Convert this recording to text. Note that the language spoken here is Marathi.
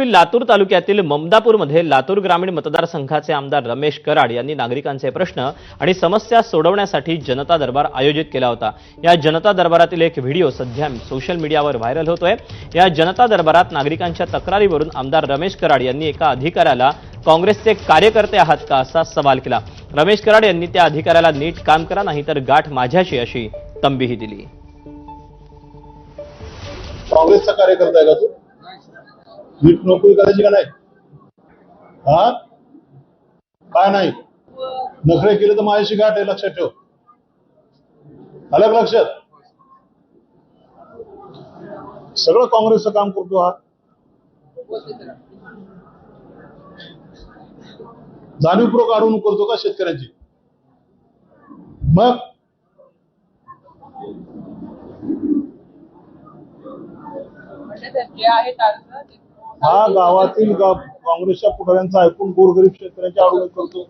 यापूर्वी लातूर तालुक्यातील ममदापूरमध्ये लातूर ग्रामीण मतदारसंघाचे आमदार रमेश कराड यांनी नागरिकांचे प्रश्न आणि समस्या सोडवण्यासाठी जनता दरबार आयोजित केला होता. या जनता दरबारातील एक व्हिडिओ सध्या सोशल मीडियावर व्हायरल होतोय. या जनता दरबारात नागरिकांच्या तक्रारीवरून आमदार रमेश कराड यांनी एका अधिकाऱ्याला काँग्रेसचे कार्यकर्ते आहात का? असा सवाल केला. रमेश कराड यांनी त्या अधिकाऱ्याला नीट काम करा नाहीतर गाठ माझ्याशी अशी तंबीही दिली. काँग्रेसचा कार्यकर्ता आहे का तू? नीट नोकरी करायची का नाही? हा? काय नाही? नखरे केले तर माझ्याशी गाठ आहे लक्षात ठेव. अलग लक्षात? सगळं काँग्रेसचं काम करतो हा. जाणीवपूर्वक अडवणूक करतो का शेतकऱ्यांची? मग? आहेत हा गावातील काँग्रेसच्या पुढाऱ्यांचा ऐकून गोरगरीब शेतकऱ्यांची अडवणूक करतो.